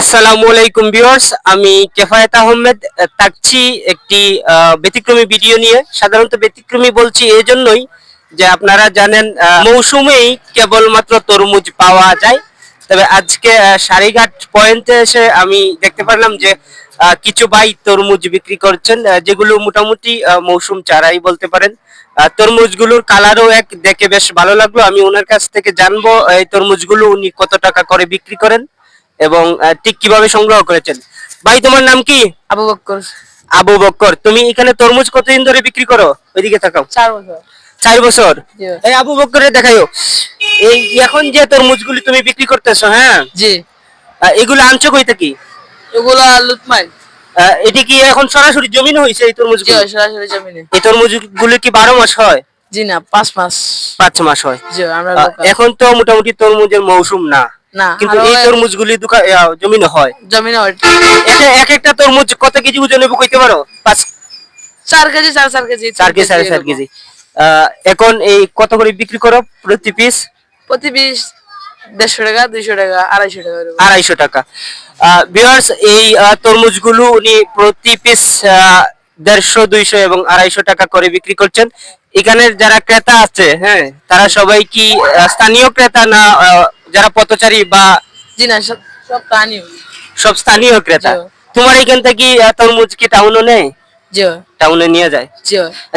আসসালামু আলাইকুম ভিউয়ার্স, আমি কেফায়েত আহমেদ থাকছি একটি ব্যতিক্রমী ভিডিও নিয়ে। সাধারণত ব্যতিক্রমী বলছি এই জন্যই যে আপনারা জানেন মৌসুমেই কেবলমাত্র তরমুজ পাওয়া যায়। তবে আজকে সারিঘাট পয়েন্টে এসে আমি দেখতে পারলাম যে কিছু ভাই তরমুজ বিক্রি করছেন যেগুলো মোটামুটি মৌসুম চারাই বলতে পারেন। তরমুজগুলোর কালারও এক, দেখে বেশ ভালো লাগল। আমি ওনার কাছ থেকে জানব এই তরমুজগুলো উনি কত টাকা করে বিক্রি করেন। এবং ঠিক কীভাবে সংগ্রহ করেছেন? ভাই তোমার নাম কি? আবু বক্কর। আবু বক্কর তুমি এখানে তরমুজ কতদিন ধরে বিক্রি করো? ওইদিকে তাকাও। চার বছর। চার বছর? এই আবু বক্করে দেখাইও। এই এখন যে তরমুজগুলি তুমি বিক্রি করতেছো হ্যাঁ? জি। এগুলো আনছো কই থেকে? এগুলা আহ, এটি কি এখন সরাসরি জমিন হয়েছে এই তরমুজগুলো? সরাসরি জমিনে। এই তরমুজগুলো কি বারো মাস হয়? জি না পাঁচ মাস। পাঁচ মাস হয়। জি আমরা এখন তো মোটামুটি তরমুজের মৌসুম না। না কিন্তু এই তরমুজগুলি দোকান জমিনে হয়। জমিনে হয়। এক একটা তরমুজ কত কেজি ওজন হবে কইতে পারো? পাঁচ চার কেজি চার চার কেজি চার কেজি সাড়ে চার কেজি। আহ, এখন এই কত করে বিক্রি করো প্রতি পিস প্রতি পিস দেড়শো টাকা দুইশো টাকা আড়াইশো টাকা আড়াইশো টাকা। ভিউয়ার্স এই আহ, তরমুজগুলো উনি প্রতি পিস দেড়শো দুইশো এবং আড়াইশো টাকা করে বিক্রি করছেন। এখানের যারা ক্রেতা আছে হ্যাঁ তারা সবাই কি স্থানীয় ক্রেতা না যারা পথচারী বা জি না সব সব পানি সব স্থানীয় ক্রেতা তোমার এখান থেকে তরমুজ কি টাউনও টাউনে নিয়ে যায়।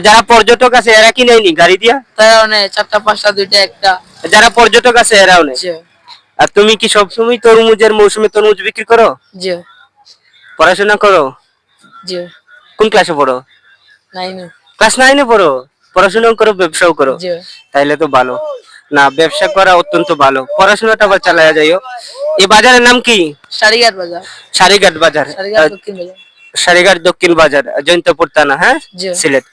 যারা পর্যটক আছে এরা কি নেয়নি? গাড়ি দিয়া? তাই অনেক চারটা পাঁচটা দুইটা একটা। যারা পর্যটক আছে এরাও নেয়? আর তুমি কি সবসময় তরমুজের মৌসুমে তরমুজ বিক্রি করো? জি পড়াশোনা করো? জি কোন ক্লাসে পড়ো? নাইন। ক্লাস নাইনে পড়ো? পড়াশোনাও করো ব্যবসাও করো? তাইলে তো ভালো। না ব্যবসা করা অত্যন্ত ভালো। পড়াশোনাটা আবার চালায়া যাইও এই বাজারের নাম কি? সারিঘাট বাজার। সারিঘাট বাজার। সারিঘাট দক্ষিণ বাজার। জয়ন্তপুর থানা হ্যাঁ? সিলেট।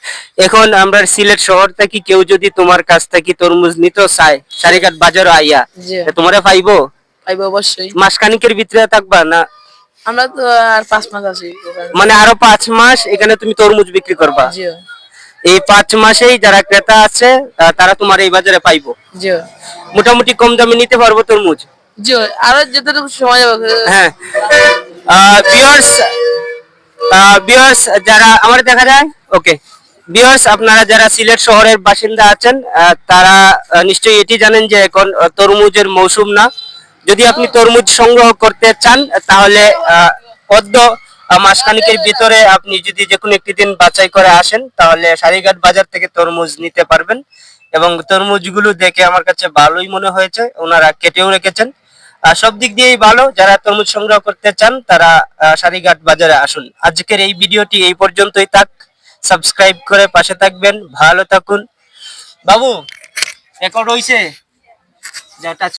এখন আমরা সিলেট শহর থেকে কেউ যদি তোমার কাছ থেকে তরমুজ নিতে চায়। সারিঘাট বাজার আইয়া। তোমারে পাইবো? পাইবো অবশ্যই। মাসখানিকের ভিতরে থাকবা না? আমরা তো আর পাঁচ মাস আছি। মানে আরও পাঁচ মাস এখানে তুমি তরমুজ বিক্রি করবা? এই পাঁচ মাসেই যারা ক্রেতা আছে তারা তোমার এই বাজারে পাইবো। মোটামুটি কম দামে নিতে পারব তরমুজ? আরও যতটুকু সময় হ্যাঁ। ভিউয়ার্স ভিউয়ার্স যারা আমার দেখা যায়? ওকে ভিউয়ার্স আপনারা যারা সিলেট শহরের বাসিন্দা আছেন তারা নিশ্চয়ই এটি জানেন যে এখন তরমুজের মৌসুম না। যদি আপনি তরমুজ সংগ্রহ করতে চান তাহলে পদ্ম মাসখানিকের ভিতরে আপনি যদি যে কোনো একটি দিন বাছাই করে আসেন, তাহলে সারিঘাট বাজার থেকে তরমুজ নিতে পারবেন। এবং তরমুজগুলো দেখে আমার কাছে ভালোই মনে হয়েছে, ওনারা কেটেও রেখেছেন। সব দিক দিয়েই ভালো, যারা তরমুজ সংগ্রহ করতে চান, তারা সারিঘাট বাজারে আসুন। আজকের এই ভিডিওটি এই পর্যন্তই থাক। সাবস্ক্রাইব করে পাশে থাকবেন। ভালো থাকুন। বাবু রেকর্ড হইছে